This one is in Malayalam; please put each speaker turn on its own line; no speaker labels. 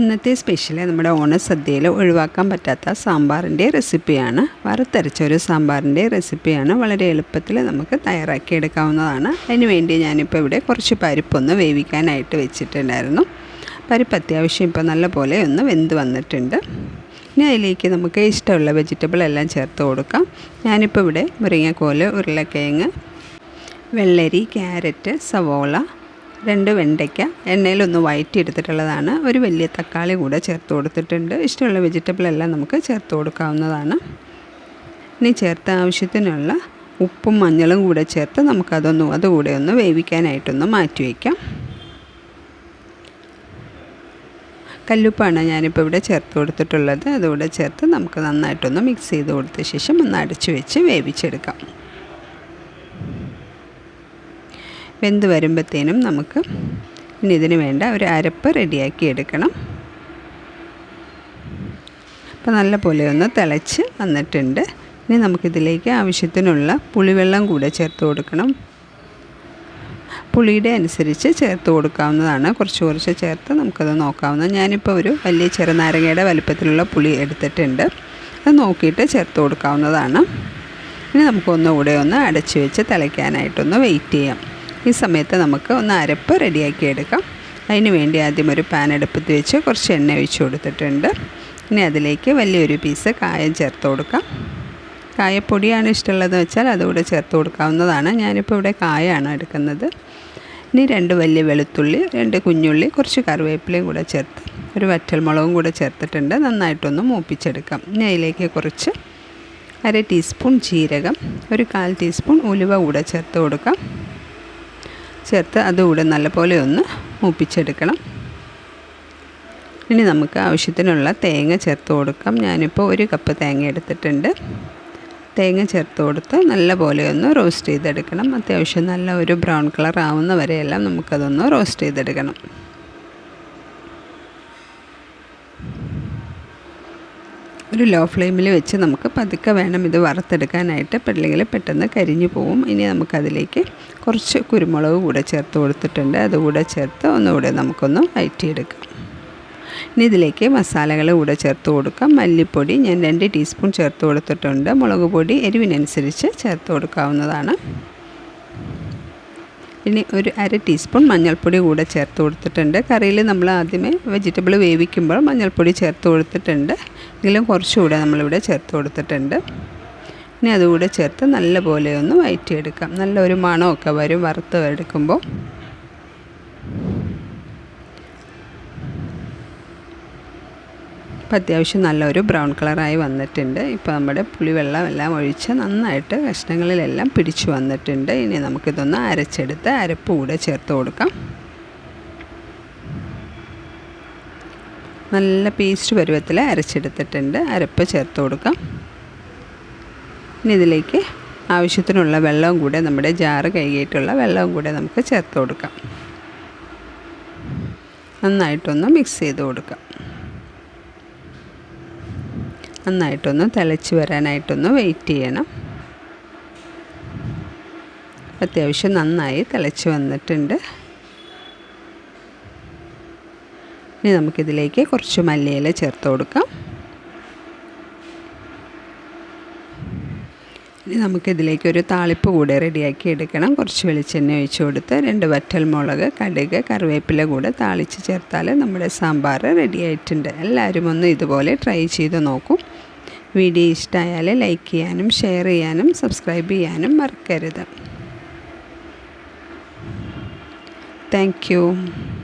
ഇന്നത്തെ സ്പെഷ്യൽ നമ്മുടെ ഓണ ഓണസദ്യയിൽ ഒഴിവാക്കാൻ പറ്റാത്ത സാമ്പാറിന്റെ റെസിപ്പിയാണ്. വറുത്തരച്ച ഒരു സാമ്പാറിന്റെ റെസിപ്പിയാണ് വളരെ എളുപ്പത്തിൽ നമുക്ക് തയ്യാറാക്കി എടുക്കാവുന്നതാണ് അതിനുവേണ്ടി ഞാനിപ്പോൾ ഇവിടെ കുറച്ച് പരിപ്പൊന്ന് വേവിക്കാനായിട്ട് വെച്ചിട്ടുണ്ടായിരുന്നു. പരിപ്പ് അത്യാവശ്യം ഇപ്പോൾ നല്ലപോലെ ഒന്ന് വെന്ത് വന്നിട്ടുണ്ട്. ഇനി അതിലേക്ക് നമുക്ക് ഇഷ്ടമുള്ള വെജിറ്റബിൾ എല്ലാം ചേർത്ത് കൊടുക്കാം. ഞാനിപ്പോൾ ഇവിടെ മുരിങ്ങക്കോൽ ഉരുളക്കിഴങ്ങ് വെള്ളരി ക്യാരറ്റ് സവോള രണ്ട് വെണ്ടയ്ക്ക എണ്ണയിലൊന്ന് വഴറ്റിയെടുത്തിട്ടുള്ളതാണ് ഒരു വലിയ തക്കാളി കൂടെ ചേർത്ത് കൊടുത്തിട്ടുണ്ട്. ഇഷ്ടമുള്ള വെജിറ്റബിൾ എല്ലാം നമുക്ക് ചേർത്ത് കൊടുക്കാവുന്നതാണ്. ഇനി ചേർത്ത ആവശ്യത്തിനുള്ള ഉപ്പും മഞ്ഞളും കൂടെ ചേർത്ത് നമുക്കതൊന്ന് അതുകൂടെ ഒന്ന് വേവിക്കാനായിട്ടൊന്ന് മാറ്റി വയ്ക്കാം. കല്ലുപ്പാണ് ഞാനിപ്പോൾ ഇവിടെ ചേർത്ത് കൊടുത്തിട്ടുള്ളത്. അതുകൂടെ ചേർത്ത് നമുക്ക് നന്നായിട്ടൊന്ന് മിക്സ് ചെയ്ത് കൊടുത്ത ശേഷം ഒന്ന് അടച്ചു വെച്ച് വേവിച്ചെടുക്കാം. വെന്ത് വരുമ്പോഴത്തേനും നമുക്ക് ഇനി ഇതിന് വേണ്ട ഒരു അരപ്പ് റെഡിയാക്കി എടുക്കണം. അപ്പോൾ നല്ല പോലെ ഒന്ന് തിളച്ച് വന്നിട്ടുണ്ട്. ഇനി നമുക്കിതിലേക്ക് ആവശ്യത്തിനുള്ള പുളിവെള്ളം കൂടെ ചേർത്ത് കൊടുക്കണം. പുളിയുടെ അനുസരിച്ച് ചേർത്ത് കൊടുക്കാവുന്നതാണ്. കുറച്ച് കുറച്ച് ചേർത്ത് നമുക്കത് നോക്കാവുന്ന. ഞാനിപ്പോൾ ഒരു വലിയ ചെറുനാരങ്ങയുടെ വലുപ്പത്തിലുള്ള പുളി എടുത്തിട്ടുണ്ട്. അത് നോക്കിയിട്ട് ചേർത്ത് കൊടുക്കാവുന്നതാണ്. ഇനി നമുക്കൊന്നുകൂടെ ഒന്ന് അടച്ചു വെച്ച് തിളയ്ക്കാനായിട്ടൊന്ന് വെയിറ്റ് ചെയ്യാം. ഈ സമയത്ത് നമുക്ക് ഒന്ന് അരപ്പ് റെഡിയാക്കി എടുക്കാം. അതിന് വേണ്ടി ആദ്യം ഒരു പാൻ അടുപ്പത്ത് വെച്ച് കുറച്ച് എണ്ണ ഒഴിച്ച് കൊടുത്തിട്ടുണ്ട്. ഇനി അതിലേക്ക് വലിയൊരു പീസ് കായം ചേർത്ത് കൊടുക്കാം. കായപ്പൊടിയാണ് ഇഷ്ടമുള്ളതെന്ന് വെച്ചാൽ അതുകൂടെ ചേർത്ത് കൊടുക്കാവുന്നതാണ്. ഞാനിപ്പോൾ ഇവിടെ കായാണ് എടുക്കുന്നത്. ഇനി രണ്ട് വലിയ വെളുത്തുള്ളി രണ്ട് കുഞ്ഞുള്ളി കുറച്ച് കറിവേപ്പിലയും കൂടെ ചേർത്ത് ഒരു വറ്റൽമുളകും കൂടെ ചേർത്തിട്ടുണ്ട്. നന്നായിട്ടൊന്ന് മൂപ്പിച്ചെടുക്കാം. ഇനി അതിലേക്ക് കുറച്ച് അര ടീസ്പൂൺ ജീരകം ഒരു കാൽ ടീസ്പൂൺ ഉലുവ കൂടെ ചേർത്ത് കൊടുക്കാം. ചേർത്ത് അതുകൂടെ നല്ലപോലെ ഒന്ന് മൂപ്പിച്ചെടുക്കണം. ഇനി നമുക്ക് ആവശ്യത്തിനുള്ള തേങ്ങ ചേർത്ത് കൊടുക്കാം. ഞാനിപ്പോൾ ഒരു കപ്പ് തേങ്ങ എടുത്തിട്ടുണ്ട്. തേങ്ങ ചേർത്ത് കൊടുത്ത് നല്ലപോലെ ഒന്ന് റോസ്റ്റ് ചെയ്തെടുക്കണം. അത്യാവശ്യം നല്ല ഒരു ബ്രൗൺ കളർ ആവുന്ന വരെയെല്ലാം നമുക്കതൊന്ന് റോസ്റ്റ് ചെയ്തെടുക്കണം. ഒരു ലോ ഫ്ലെയിമിൽ വെച്ച് നമുക്ക് പതുക്കെ വേണം ഇത് വറുത്തെടുക്കാനായിട്ട്. അല്ലെങ്കിൽ പെട്ടെന്ന് കരിഞ്ഞു പോവും. ഇനി നമുക്കതിലേക്ക് കുറച്ച് കുരുമുളക് കൂടെ ചേർത്ത് കൊടുത്തിട്ടുണ്ട്. അതുകൂടെ ചേർത്ത് ഒന്നുകൂടെ നമുക്കൊന്ന് വയറ്റിയെടുക്കാം ഇനി ഇതിലേക്ക് മസാലകൾ കൂടെ ചേർത്ത് കൊടുക്കാം. മല്ലിപ്പൊടി ഞാൻ രണ്ട് ടീസ്പൂൺ ചേർത്ത് കൊടുത്തിട്ടുണ്ട്. മുളക് പൊടി എരിവിനനുസരിച്ച് ചേർത്ത് കൊടുക്കാവുന്നതാണ്. ഇനി ഒരു അര ടീസ്പൂൺ മഞ്ഞൾപ്പൊടി കൂടെ ചേർത്ത് കൊടുത്തിട്ടുണ്ട്. കറിയിൽ നമ്മൾ ആദ്യമേ വെജിറ്റബിൾ വേവിക്കുമ്പോൾ മഞ്ഞൾപ്പൊടി ചേർത്ത് കൊടുത്തിട്ടുണ്ട്. എങ്കിലും കുറച്ചുകൂടെ നമ്മളിവിടെ ചേർത്ത് കൊടുത്തിട്ടുണ്ട്. ഇനി അതുകൂടെ ചേർത്ത് നല്ലപോലെ ഒന്ന് വയറ്റിയെടുക്കാം. നല്ലൊരു മണമൊക്കെ വരും വറുത്ത് എടുക്കുമ്പോൾ. ഇപ്പോൾ അത്യാവശ്യം നല്ലൊരു ബ്രൗൺ കളറായി വന്നിട്ടുണ്ട്. ഇപ്പോൾ നമ്മുടെ പുളിവെള്ളം എല്ലാം ഒഴിച്ച് നന്നായിട്ട് കഷ്ണങ്ങളിലെല്ലാം പിടിച്ചു വന്നിട്ടുണ്ട്. ഇനി നമുക്കിതൊന്ന് അരച്ചെടുത്ത് അരപ്പ് കൂടെ ചേർത്ത് കൊടുക്കാം. നല്ല പേസ്റ്റ് പരുവത്തിൽ അരച്ചെടുത്തിട്ടുണ്ട്. അരപ്പ് ചേർത്ത് കൊടുക്കാം. ഇനി ഇതിലേക്ക് ആവശ്യത്തിനുള്ള വെള്ളവും കൂടെ നമ്മുടെ ജാറ് കഴുകിയിട്ടുള്ള വെള്ളവും കൂടെ നമുക്ക് ചേർത്ത് കൊടുക്കാം. നന്നായിട്ടൊന്ന് മിക്സ് ചെയ്ത് കൊടുക്കാം. നന്നായിട്ടൊന്ന് തിളച്ച് വരാനായിട്ടൊന്ന് വെയിറ്റ് ചെയ്യണം. അത്യാവശ്യം നന്നായി തിളച്ച് വന്നിട്ടുണ്ട്. ഇനി നമുക്കിതിലേക്ക് കുറച്ച് മല്ലിയില ചേർത്ത് കൊടുക്കാം. ഇനി നമുക്കിതിലേക്ക് ഒരു താളിപ്പ് കൂടെ റെഡിയാക്കി എടുക്കണം. കുറച്ച് വെളിച്ചെണ്ണ ഒഴിച്ച് കൊടുത്ത് രണ്ട് വറ്റൽ മുളക് കടുക് കറിവേപ്പില കൂടെ താളിച്ച് ചേർത്താൽ നമ്മുടെ സാമ്പാർ റെഡിയായിട്ടുണ്ട് എല്ലാവരും ഒന്ന് ഇതുപോലെ ട്രൈ ചെയ്ത് നോക്കും. വീഡിയോ ഇഷ്ടമായാൽ ലൈക്ക് ചെയ്യാനും ഷെയർ ചെയ്യാനും സബ്സ്ക്രൈബ് ചെയ്യാനും മറക്കരുത്. താങ്ക്